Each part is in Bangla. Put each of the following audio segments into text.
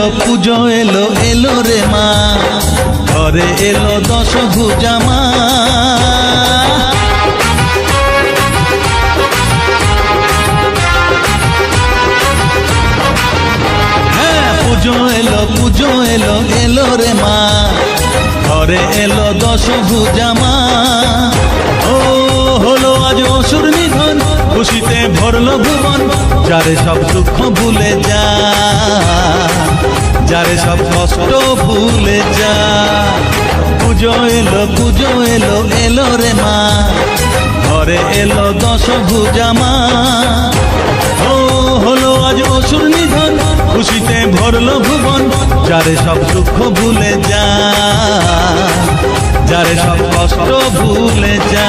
এলো, পুজো এলো এলো রে মা। ঘরে এলো দশ ভুজা মা। হ্যাঁ পুজো এলো পুজো এলো এলো রে মা। ঘরে এলো দশ ভুজা মা। ও, হলো আজ অসুর নিধন, খুশিতে ভরলো ভুবন, যারে সব দুঃখ ভুলে যা যারে সব কষ্ট ভুলে যা। পুজো এলো পুজো এলো এলো রে মা। ঘরে এলো দশ ভুজা মা। ও হলো আজ অসুর নিধন, খুশিতে ভরলো ভুবন, যারে সব দুঃখ ভুলে যা। যারে সব কষ্ট ভুলে যা।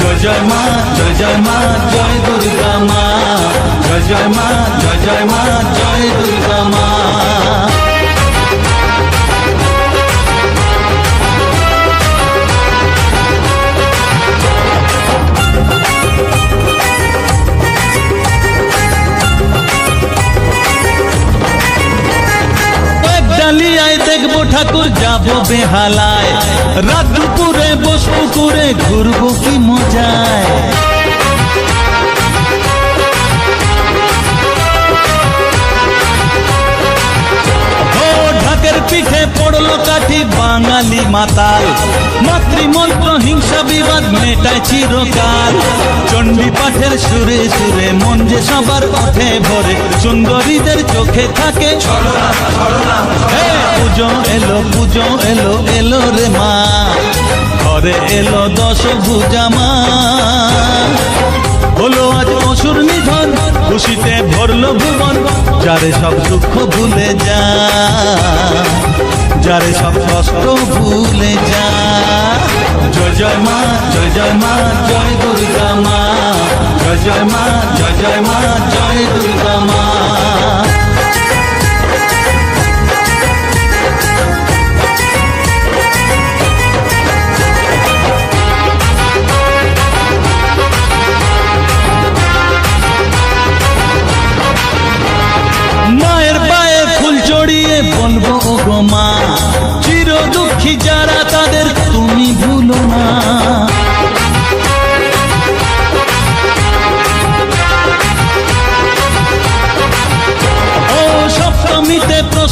જય જય માં, જય જય માં, જય દુર્ગા માં. જય જય માં, જય જય માં, જય દુર્ગા માં. দেখব ঠাকুর, যাব বেহালায়। রাত দুপুরে বসবো করে ঘুরবো কি মজায়। পিঠে পড়ল কাঠি বাঙালি মাতাল। মাতৃমন্ত্র হিংসা বিবাদ মেটায় চিরকাল। চণ্ডী পাঠের সুরে সুরে মন যে সবার ওঠে ভরে। সুন্দরীদের চোখে থাকে। হে, পুজো এলো পুজো এলো এলো রে মা। ঘরে এলো দশ ভুজা মা। হলো আজ অসুর নিধন খুশিতে ভরলো ভুবন। যারে সব দুঃখ ভুলে যা যারে সব কষ্ট ভুলে যা જય જય માં, જય જય મા જય દુર્ગા માં, જય જય મા, જય જય માં, જય દુર્ગા માં.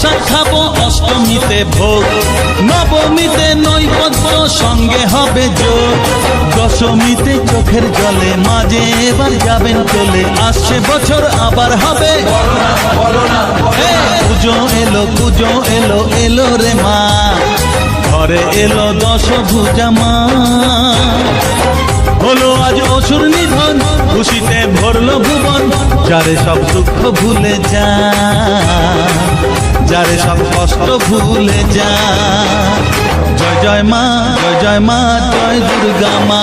প্রসাদ খাব অষ্টমীতে ভোগ। নবমীতে নৈপদ্য সঙ্গে হবে যোগ। দশমীতে চোখের জলে মাঝে এবার যাবেন চলে। আসছে বছর, আবার হবে। পুজো এলো পুজো এলো এলো রে মা। ঘরে এলো দশ ভুজা মা। হলো আজ অসুর নিধন, খুশিতে ভরলো ভুবন, যারে সব দুঃখ ভুলে যা যারে সব কষ্ট ভুলে যা। জয় জয় মা জয় জয় মা জয় দুর্গা মা।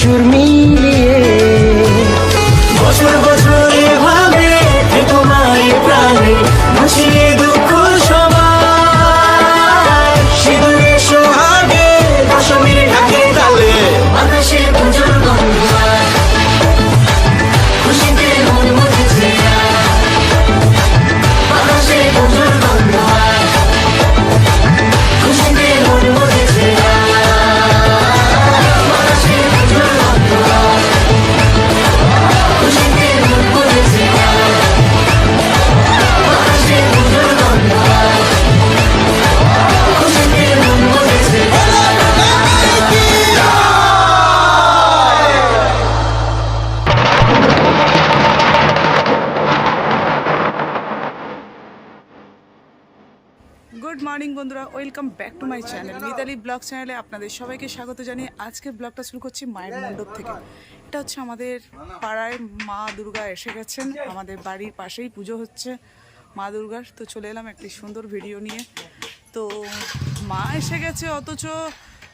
সুর বন্ধুরা welcome back to my channel Mitali vlog চ্যানেলে আপনাদের সবাইকে স্বাগত জানিয়ে আজকের ব্লগটা শুরু করছি মায়ের মণ্ডপ থেকে। এটা হচ্ছে আমাদের পাড়ায় মা দুর্গা এসে গেছেন, আমাদের বাড়ির পাশেই পুজো হচ্ছে মা দুর্গার। তো চলে এলাম একটি সুন্দর ভিডিও নিয়ে। তো মা এসে গেছে, অথচ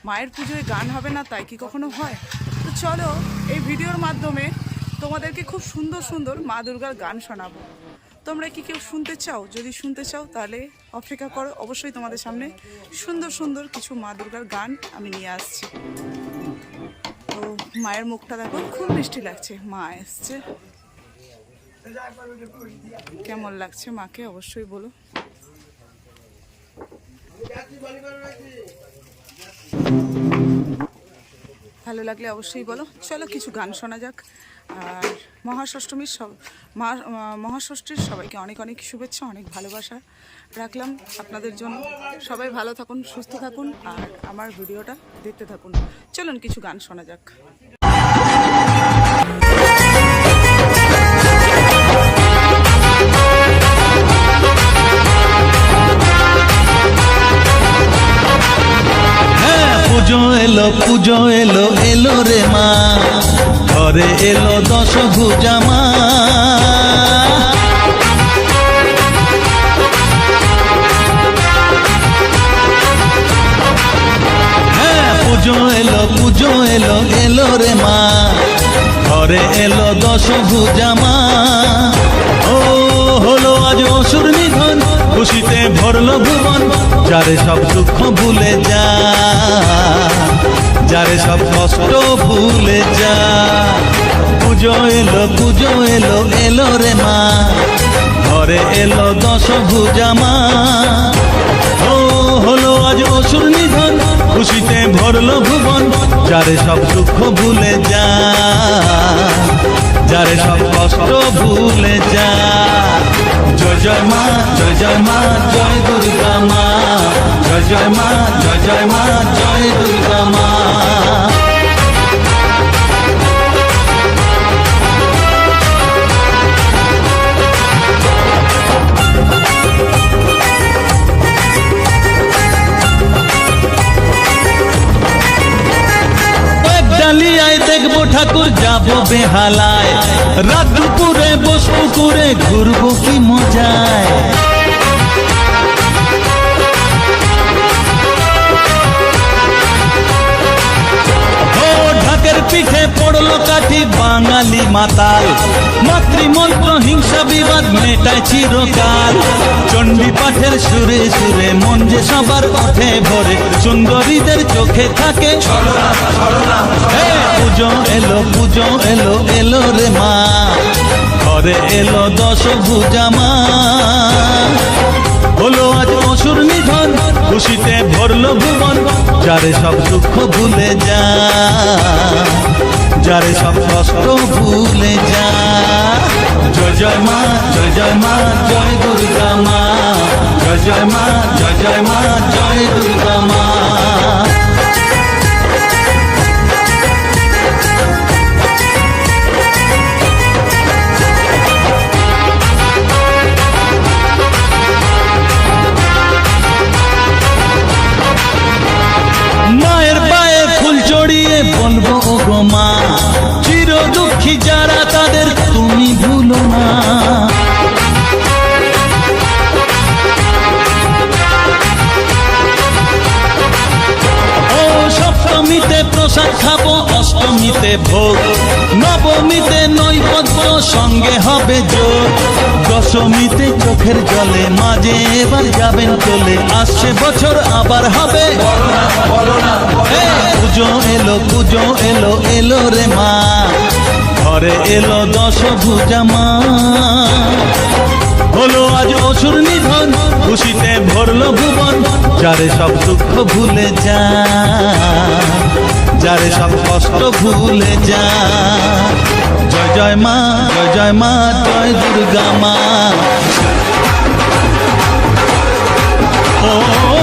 মায়ের পুজোয় গান হবে না, তাই কি কখনো হয়? তো চলো এই ভিডিওর মাধ্যমে তোমাদেরকে খুব সুন্দর সুন্দর মা দুর্গার গান শোনাবো। তোমরা কি কেউ শুনতে চাও? যদি শুনতে চাও, তাহলে অপেক্ষা করো। অবশ্যই তোমাদের সামনে সুন্দর সুন্দর কিছু মা দুর্গার গান আমি নিয়ে আসছি। তো মায়ের মুখটা দেখো, খুব মিষ্টি লাগছে। মা এসছে। কেমন লাগছে মাকে? অবশ্যই বলো। ভালো লাগলে অবশ্যই বলো। চলো, কিছু গান শোনা যাক। আর মহাষষ্ঠমীর সব, মহা- মহাষষ্ঠীর সবাইকে অনেক অনেক শুভেচ্ছা, অনেক ভালোবাসা রাখলাম আপনাদের জন্য। সবাই ভালো থাকুন, সুস্থ থাকুন, আর আমার ভিডিওটা দেখতে থাকুন। চলুন কিছু গান শোনা যাক। হ্যাঁ পুজো এলো পুজো এলো এলো রে মা। ঘরে এলো দশ ভুজা মা হ্যাঁ পুজো এলো পুজো এলো এলো রে মা। ঘরে এলো দশ ভুজা মা ও, হলো আজ অসুর নিধন, খুশিতে ভরলো ভুবন, যারে সব দুঃখ ভুলে যা যারে সব কষ্ট ভুলে যা। পুজো এলো পুজো এলো এলো রে মা। ঘরে এলো দশ ভুজা মা। ও হলো আজ অসুর নিধন, খুশিতে ভরলো ভুবন। যারে সব দুঃখ ভুলে যা। যারে সব কষ্ট ভুলে যা। জয় জয় মা, জয় জয় মা, জয় দুর্গা মা। জয় জয় মা জয় জয় মা জয় দুর্গা মা ঠাকুর যাব বেহালায় রাত দুপুরে বসবো করে ঘুরবো কি মজায় পিঠে পড়ল কাঠি বাঙালি মাতাল। মাতৃমন্ত্র হিংসা বিবাদ মেটায় চিরকাল। চণ্ডী পাঠের সুরে সুরে মন যে সবার ওঠে ভরে। সুন্দরীদের চোখে থাকে পুজো এলো পুজো এলো এলো রে মা। ঘরে এলো দশ ভুজা মা। হলো আজ অসুর নিধন, খুশিতে ভরলো ভুবন। যারে সব দুঃখ ভুলে যা যারে সব কষ্ট ভুলে যা জয় জয় মা, জয় জয় মা, জয় দুর্গা মা। জয় জয় মা, জয় জয় মা, জয় দুর্গা মা। প্রসাদ খাব অষ্টমীতে ভোগ। নবমীতে নৈপদ্য সঙ্গে হবে যোগ। দশমীতে চোখের জলে মাঝে এবার যাবেন চলে আসছে বছর, আবার হবে। পুজো এলো পুজো এলো এলো রে মা। ঘরে এলো দশ ভুজা মা। হলো আজ অসুর নিধন, খুশিতে ভরলো ভুবন। যারে সব দুঃখ ভুলে যা যারে সব কষ্ট ভুলে যা। জয় জয় মা, জয় জয় মা, জয় দুর্গা মা। ও